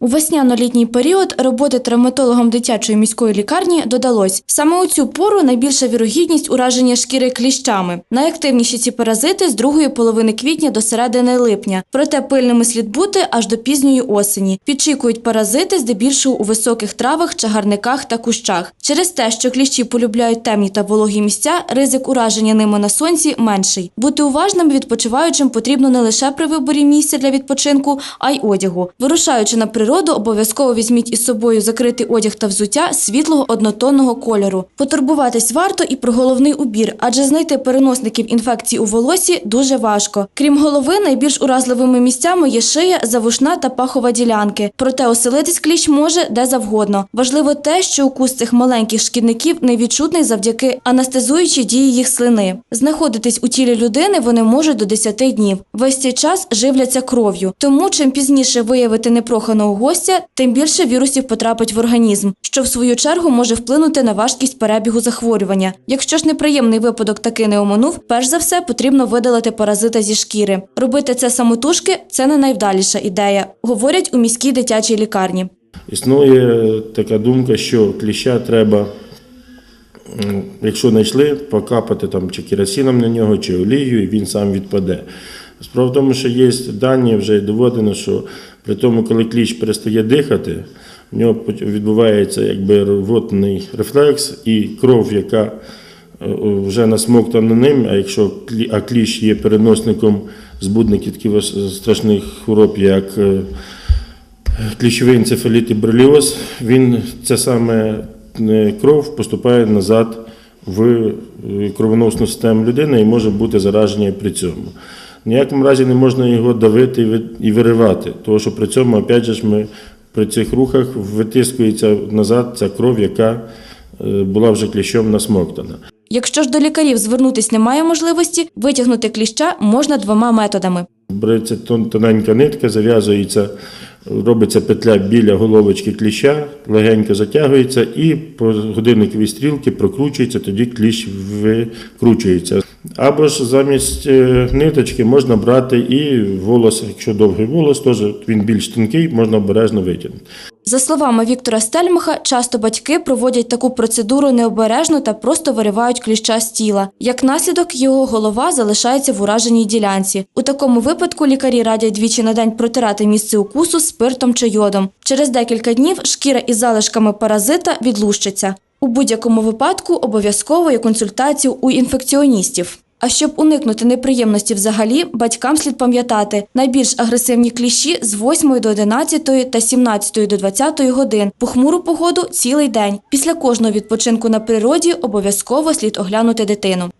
У весняно-літній період роботи травматологом дитячої міської лікарні додалось. Саме у цю пору найбільша вірогідність ураження шкіри кліщами. Найактивніші ці паразити з другої половини квітня до середини липня. Проте пильними слід бути аж до пізньої осені. Підчікують паразити здебільшого у високих травах, чагарниках та кущах. Через те, що кліщі полюбляють темні та вологі місця, ризик ураження ними на сонці менший. Бути уважним відпочиваючим потрібно не лише при виборі місця для відпочинку, а й одягу. Вирушаючи на природу, обов'язково візьміть із собою закритий одяг та взуття світлого однотонного кольору. Потурбуватись варто і про головний убір, адже знайти переносників інфекцій у волосі дуже важко. Крім голови, найбільш уразливими місцями є шия, завушна та пахова ділянки. Проте оселитись кліщ може де завгодно. Важливо те, що укус цих маленьких шкідників невідчутний завдяки анестезуючій дії їх слини. Знаходитись у тілі людини вони можуть до 10 днів. Весь цей час живляться кров'ю. Тому чим пізніше виявити непроханого гостя, тим більше вірусів потрапить в організм, що в свою чергу може вплинути на важкість перебігу захворювання. Якщо ж неприємний випадок таки не оминув, перш за все потрібно видалити паразита зі шкіри. Робити це самотужки це не найвдаліша ідея, говорять у міській дитячій лікарні. Існує така думка, що кліща треба, якщо знайшли, покапати там чи керосином на нього, чи олією, і він сам відпаде. Справа в тому, що є дані, вже доведено, що при тому, коли кліщ перестає дихати, в нього відбувається якби рвотний рефлекс, і кров, яка е, вже насмоктана ним, а якщо а кліщ є переносником збудників таких страшних хвороб, як е, кліщовий енцефаліт і броліоз, він це саме е, кров поступає назад в е, кровоносну систему людини і може бути зараження при цьому. В ніякому разі не можна його давити і виривати, тому що при цьому, опять же, ми при цих рухах витискується назад ця кров, яка е, була вже кліщом насмоктана. Якщо ж до лікарів звернутися немає можливості, витягнути кліща можна двома методами. Береться тоненька нитка, зав'язується, робиться петля біля головочки кліща, легенько затягується і по годинниковій стрілки прокручується, тоді кліщ викручується. Або ж замість е, ниточки можна брати і волос, якщо довгий волос, теж він більш тонкий, можна обережно витягнути. За словами Віктора Стельмаха, часто батьки проводять таку процедуру необережно та просто виривають кліща з тіла. Як наслідок, його голова залишається в ураженій ділянці. У такому випадку лікарі радять двічі на день протирати місце укусу спиртом чи йодом. Через декілька днів шкіра із залишками паразита відлущиться. У будь-якому випадку обов'язково є консультацію у інфекціоністів. А щоб уникнути неприємності взагалі, батькам слід пам'ятати, найбільш агресивні кліщі з 8 до 11 та 17 до 20 годин, похмуру погоду цілий день. Після кожного відпочинку на природі обов'язково слід оглянути дитину.